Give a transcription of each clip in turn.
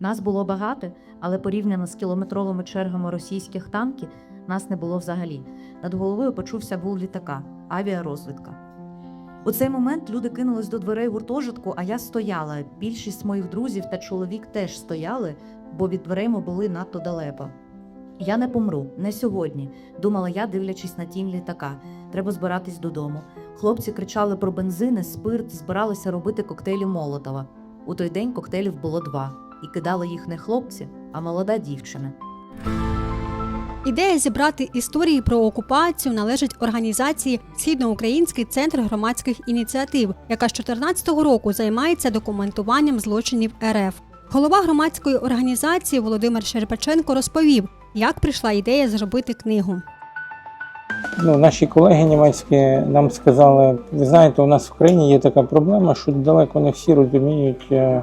Нас було багато, але порівняно з кілометровими чергами російських танків нас не було взагалі. Над головою почувся гул літака, авіарозвідка. У цей момент люди кинулись до дверей гуртожитку, а я стояла. Більшість моїх друзів та чоловік теж стояли, бо від дверей ми були надто далеко. Я не помру, не сьогодні, думала я, дивлячись на тінь літака. Треба збиратись додому. Хлопці кричали про бензини, спирт, збиралися робити коктейлі Молотова. У той день коктейлів було два, і кидали їх не хлопці, а молода дівчина. Ідея зібрати історії про окупацію належить організації Східноукраїнський центр громадських ініціатив, яка з 2014 року займається документуванням злочинів РФ. Голова громадської організації Володимир Щербаченко розповів, як прийшла ідея зробити книгу. Ну, наші колеги німецькі нам сказали, ви знаєте, у нас в країні є така проблема, що далеко не всі розуміють, е,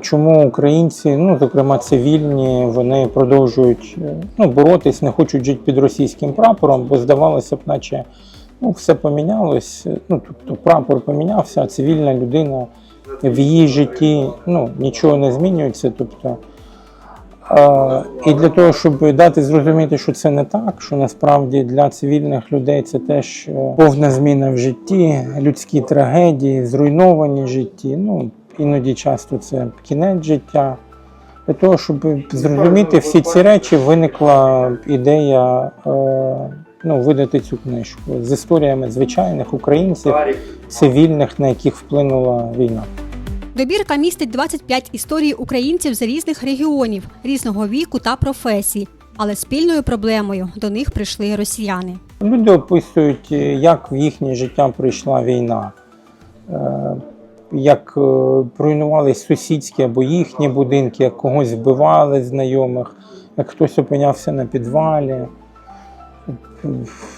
чому українці, ну зокрема цивільні, вони продовжують е, ну, боротись, не хочуть жити під російським прапором, бо здавалося б, наче ну, все помінялось. Ну, тобто прапор помінявся, а цивільна людина в її житті ну, нічого не змінюється. Тобто, Е, І для того, щоб дати зрозуміти, що це не так, що насправді для цивільних людей це теж е, повна зміна в житті, людські трагедії, зруйновані житті. Ну іноді часто це кінець життя. Для того, щоб зрозуміти всі ці речі, виникла ідея е, ну, видати цю книжку з історіями звичайних українців, цивільних, на яких вплинула війна. Добірка містить 25 історій українців з різних регіонів, різного віку та професій. Але спільною проблемою до них прийшли росіяни. Люди описують, як в їхнє життя прийшла війна, е, як е, руйнувались сусідські або їхні будинки, як когось вбивали знайомих, як хтось опинявся на підвалі.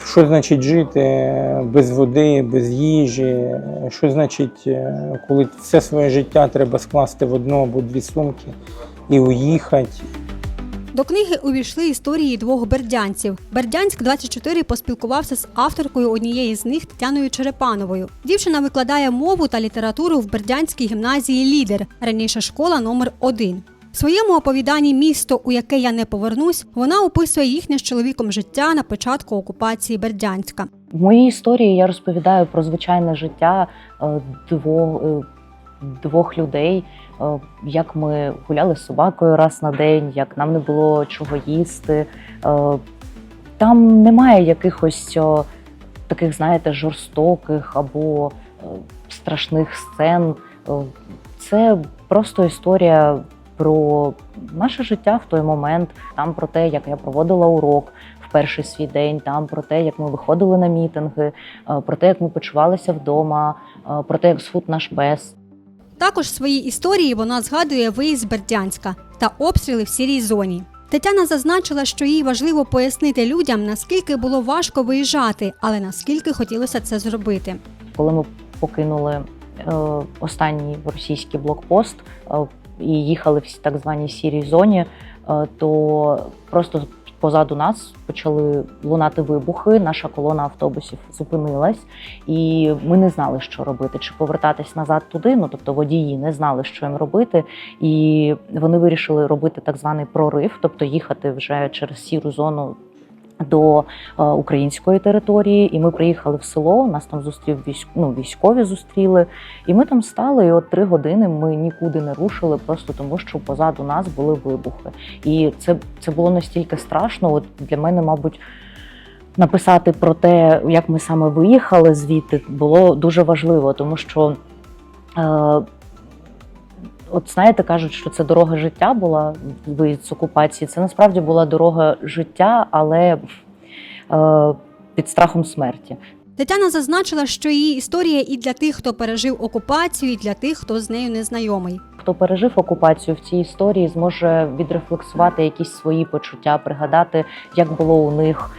Що значить жити без води, без їжі? Що значить, е, коли все своє життя треба скласти в одну або дві сумки і уїхати? До книги увійшли історії двох бердянців. Бердянськ 24 поспілкувався з авторкою однієї з них Тетяною Черепановою. Дівчина викладає мову та літературу в Бердянській гімназії Лідер, раніше школа номер 1 В своєму оповіданні Місто, у яке я не повернусь, вона описує їхнє з чоловіком життя на початку окупації Бердянська. В моїй історії я розповідаю про звичайне життя е, двох, е, двох людей, як ми гуляли з собакою раз на день, як нам не було чого їсти. Е, Там немає якихось таких, знаєте, жорстоких або е, страшних сцен. Е, Це просто історія про наше життя в той момент, там про те, як я проводила урок перший свій день, там про те, як ми виходили на мітинги, е, про те, як ми почувалися вдома, е, про те, як схуд наш пес. Також в своїй історії вона згадує виїзд з Бердянська та обстріли в сірій зоні. Тетяна зазначила, що їй важливо пояснити людям, наскільки було важко виїжджати, але наскільки хотілося це зробити. Коли ми покинули е, останній російський блокпост е, і їхали в так званій сірій зоні, е, то просто позаду нас почали лунати вибухи. Наша колона автобусів зупинилась, і ми не знали, що робити, чи повертатись назад туди. Ну тобто водії не знали, що їм робити, і вони вирішили робити так званий прорив, тобто їхати вже через сіру зону. До е, української території, і ми приїхали в село. Нас там зустрів військ... ну, військові зустріли. І ми там стали. І от три години ми нікуди не рушили, просто тому що позаду нас були вибухи. І це, це було настільки страшно. От для мене, мабуть, написати про те, як ми саме виїхали звідти, було дуже важливо, тому що. Е, От знаєте, кажуть, що це дорога життя була виїзд з окупації. Це насправді була дорога життя, але е, під страхом смерті. Тетяна зазначила, що її історія і для тих, хто пережив окупацію, і для тих, хто з нею не знайомий. Хто пережив окупацію в цій історії, зможе відрефлексувати якісь свої почуття, пригадати, як було у них,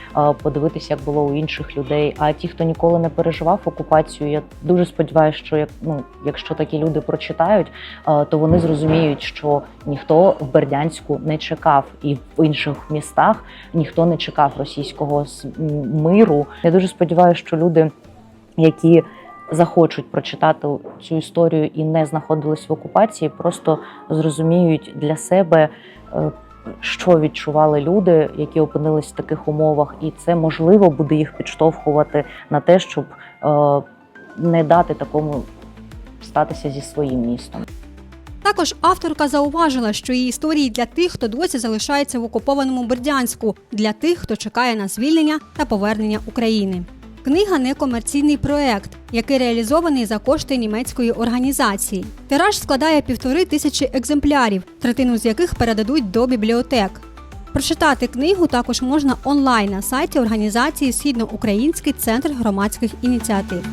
подивитися, як було у інших людей. А ті, хто ніколи не переживав окупацію, я дуже сподіваюся, що як ну, якщо такі люди прочитають, то вони зрозуміють, що ніхто в Бердянську не чекав, і в інших містах ніхто не чекав російського миру. Я дуже сподіваюся, що люди, які захочуть прочитати цю історію і не знаходились в окупації, просто зрозуміють для себе, е, що відчували люди, які опинились в таких умовах, і це можливо буде їх підштовхувати на те, щоб е, не дати такому статися зі своїм містом. Також авторка зауважила, що її історії для тих, хто досі залишається в окупованому Бердянську, для тих, хто чекає на звільнення та повернення України. Книга некомерційний проект, який реалізований за кошти німецької організації. Тираж складає півтори тисячі екземплярів, третину з яких передадуть до бібліотек. Прочитати книгу також можна онлайн на сайті організації Східноукраїнський центр громадських ініціатив.